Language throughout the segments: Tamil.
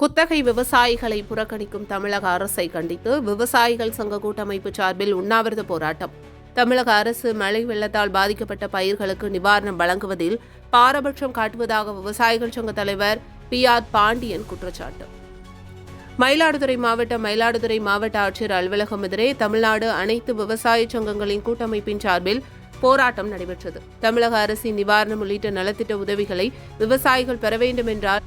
குத்தகை விவசாயிகளை புறக்கணிக்கும் தமிழக அரசை கண்டித்து விவசாயிகள் சங்க கூட்டமைப்பு சார்பில் உண்ணாவிரத போராட்டம். தமிழக அரசு மழை வெள்ளத்தால் பாதிக்கப்பட்ட பயிர்களுக்கு நிவாரணம் வழங்குவதில் பாரபட்சம் காட்டுவதாக விவசாயிகள் சங்க தலைவர் பி ஆர் பாண்டியன் குற்றச்சாட்டு. மயிலாடுதுறை மாவட்டம் மயிலாடுதுறை மாவட்ட ஆட்சியர் அலுவலகம் எதிரே தமிழ்நாடு அனைத்து விவசாய சங்கங்களின் கூட்டமைப்பின் சார்பில் போராட்டம் நடைபெற்றது. தமிழக அரசின் நிவாரணம் உள்ளிட்ட நலத்திட்ட உதவிகளை விவசாயிகள் பெற வேண்டும் என்றால்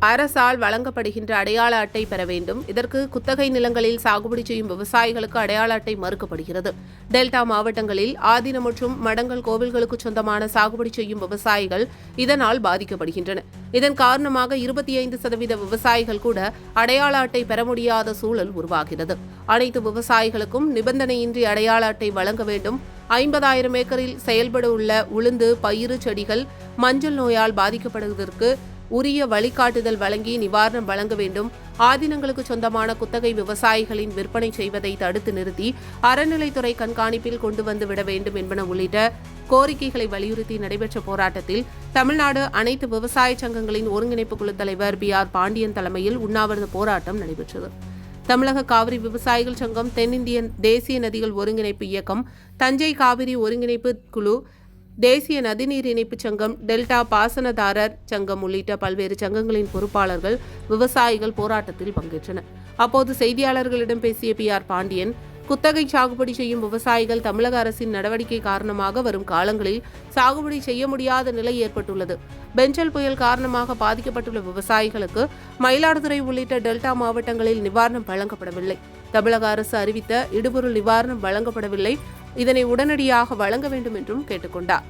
அரசால் வழங்கப்படுகின்ற அடையாள அட்டை பெற வேண்டும். இதற்கு குத்தகை நிலங்களில் சாகுபடி செய்யும் விவசாயிகளுக்கு அடையாள அட்டை மறுக்கப்படுகிறது. டெல்டா மாவட்டங்களில் ஆதீன மற்றும் மடங்கள் கோவில்களுக்கு சொந்தமான சாகுபடி செய்யும் விவசாயிகள் இதனால் பாதிக்கப்படுகின்றனர். இதன் காரணமாக இருபத்தி ஐந்து சதவீத விவசாயிகள் கூட அடையாள அட்டை பெற முடியாத சூழல் உருவாகிறது. அனைத்து விவசாயிகளுக்கும் நிபந்தனையின்றி அடையாள அட்டை வழங்க வேண்டும். ஐம்பதாயிரம் ஏக்கரில் செயல்பட உள்ள உளுந்து பயிறு செடிகள் மஞ்சள் நோயால் பாதிக்கப்படுவதற்கு உரிய வழிகாட்டுதல் வழங்கி நிவாரணம் வழங்க வேண்டும். ஆதீனங்களுக்கு சொந்தமான குத்தகை விவசாயிகளின் விற்பனை செய்வதை தடுத்து நிறுத்தி அறநிலைத்துறை கண்காணிப்பில் கொண்டு வந்து விட வேண்டும் என்பன உள்ளிட்ட கோரிக்கைகளை வலியுறுத்தி நடைபெற்ற போராட்டத்தில் தமிழ்நாடு அனைத்து விவசாய சங்கங்களின் ஒருங்கிணைப்பு குழு தலைவர் பி ஆர் பாண்டியன் தலைமையில் உண்ணாவிரத போராட்டம் நடைபெற்றது. தமிழக காவிரி விவசாயிகள் சங்கம் தென்னிந்திய தேசிய நதிகள் ஒருங்கிணைப்பு இயக்கம் தஞ்சை காவிரி ஒருங்கிணைப்பு குழு தேசிய நதிநீர் இணைப்புச் சங்கம் டெல்டா பாசனதாரர் சங்கம் உள்ளிட்ட பல்வேறு சங்கங்களின் பொறுப்பாளர்கள் விவசாயிகள் போராட்டத்தில் பங்கேற்றனர். அப்போது செய்தியாளர்களிடம் பேசிய பி ஆர் பாண்டியன் குத்தகை சாகுபடி செய்யும் விவசாயிகள் தமிழக அரசின் நடவடிக்கை காரணமாக வரும் காலங்களில் சாகுபடி செய்ய முடியாத நிலை ஏற்பட்டுள்ளது. பெஞ்சல் புயல் காரணமாக பாதிக்கப்பட்டுள்ள விவசாயிகளுக்கு மயிலாடுதுறை உள்ளிட்ட டெல்டா மாவட்டங்களில் நிவாரணம் வழங்கப்படவில்லை. தமிழக அரசு அறிவித்த இடுபொருள் நிவாரணம் வழங்கப்படவில்லை. இதனை உடனடியாக வழங்க வேண்டும் என்றும் கேட்டுக்கொண்டார்.